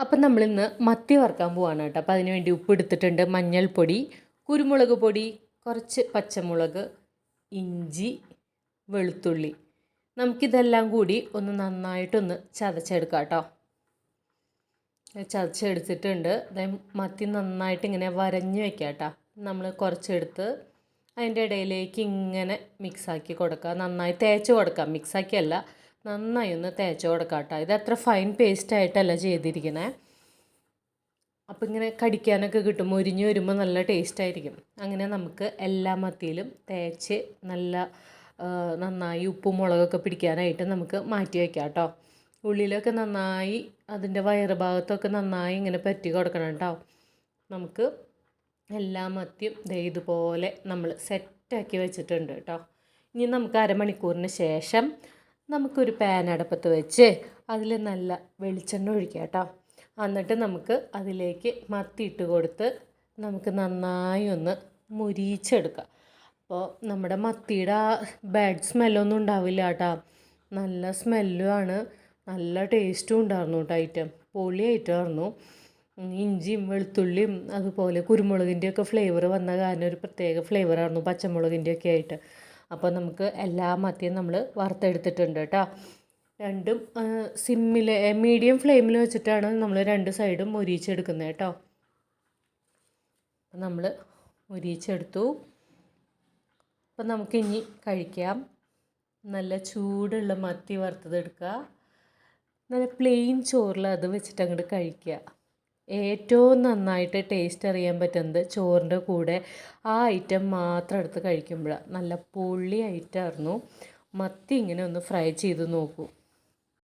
അപ്പം നമ്മളിന്ന് മത്തി വറുക്കാൻ പോവാണ് കേട്ടോ. അപ്പോൾ അതിനുവേണ്ടി ഉപ്പ് എടുത്തിട്ടുണ്ട് മഞ്ഞൾപ്പൊടി കുരുമുളക് പൊടി കുറച്ച് പച്ചമുളക് ഇഞ്ചി വെളുത്തുള്ളി. നമുക്കിതെല്ലാം കൂടി ഒന്ന് നന്നായിട്ടൊന്ന് ചതച്ചെടുക്കാം കേട്ടോ. ചതച്ചെടുത്തിട്ടുണ്ട്. മത്തി നന്നായിട്ട് ഇങ്ങനെ വരഞ്ഞ് വെക്കാം കേട്ടോ. നമ്മൾ കുറച്ചെടുത്ത് അതിന്റെ ഇടയിലേക്ക് ഇങ്ങനെ മിക്സാക്കി കൊടുക്കുക നന്നായി തേച്ച് കൊടുക്കാം. മിക്സാക്കിയല്ല നന്നായി ഒന്ന് തേച്ച് കൊടുക്കാം കേട്ടോ ഇത് അത്ര ഫൈൻ പേസ്റ്റ് ആയിട്ടല്ല ചെയ്തിരിക്കുന്നത് അപ്പം ഇങ്ങനെ കടിക്കാനൊക്കെ കിട്ടും. മുരിഞ്ഞ് വരുമ്പോൾ നല്ല ടേസ്റ്റ് ആയിരിക്കും. അങ്ങനെ നമുക്ക് എല്ലാ മത്തിയിലും തേച്ച് നല്ല നന്നായി ഉപ്പും മുളകൊക്കെ പിടിക്കാനായിട്ട് നമുക്ക് മാറ്റി വയ്ക്കാം കേട്ടോ ഉള്ളിലൊക്കെ നന്നായി അതിന്റെ വയറ് ഭാഗത്തൊക്കെ നന്നായി ഇങ്ങനെ പറ്റി കൊടുക്കണം കേട്ടോ നമുക്ക് എല്ലാ മത്തിയും ഇതുപോലെ നമ്മൾ സെറ്റാക്കി വെച്ചിട്ടുണ്ട് കേട്ടോ ഇനി നമുക്ക് അരമണിക്കൂറിന് ശേഷം നമുക്കൊരു പാൻ അടപ്പത്ത് വെച്ച് അതിൽ നല്ല വെളിച്ചെണ്ണ ഒഴിക്കുക കേട്ടോ. എന്നിട്ട് നമുക്ക് അതിലേക്ക് മത്തി ഇട്ട് കൊടുത്ത് നമുക്ക് നന്നായി ഒന്ന് മുരിച്ചെടുക്കാം അപ്പോൾ നമ്മുടെ മത്തിയുടെ ആ ബാഡ് സ്മെല്ലൊന്നും ഉണ്ടാവില്ല കേട്ടോ. നല്ല സ്മെല്ലുമാണ് നല്ല ടേസ്റ്റും ഉണ്ടായിരുന്നു കേട്ടോ ഐറ്റം. പൊളി ഐറ്റമായിരുന്നു ഇഞ്ചിയും വെളുത്തുള്ളിയും അതുപോലെ കുരുമുളകിന്റെയൊക്കെ ഫ്ലേവർ വന്ന കാരണം ഒരു പ്രത്യേക ഫ്ലേവറായിരുന്നു പച്ചമുളകിന്റെയൊക്കെ ആയിട്ട്. അപ്പോൾ നമുക്ക് എല്ലാ മത്തിയും നമ്മൾ വറുത്തെടുത്തിട്ടുണ്ട് കേട്ടോ. രണ്ടും സിമ്മിൽ മീഡിയം ഫ്ലെയിമിൽ വെച്ചിട്ടാണ് നമ്മൾ രണ്ട് സൈഡും മൊരിയിച്ചെടുക്കുന്നത് കേട്ടോ. നമ്മൾ മൊരിയിച്ചെടുത്തു. അപ്പം നമുക്കിനി കഴിക്കാം. നല്ല ചൂടുള്ള മത്തി വറുത്തതെടുക്കുക. നല്ല പ്ലെയിൻ ചോറിൽ അത് വെച്ചിട്ട് അങ്ങോട്ട് കഴിക്കുക. ഏറ്റവും നന്നായിട്ട് ടേസ്റ്റ് അറിയാൻ പറ്റുന്നത് ചോറിന്റെ കൂടെ. ആ ഐറ്റം മാത്രം എടുത്ത് കഴിക്കുമ്പോഴാണ് നല്ല പൊള്ളി ഐറ്റമായിരുന്നു മത്തി ഇങ്ങനെ ഒന്ന് ഫ്രൈ ചെയ്ത് നോക്കൂ.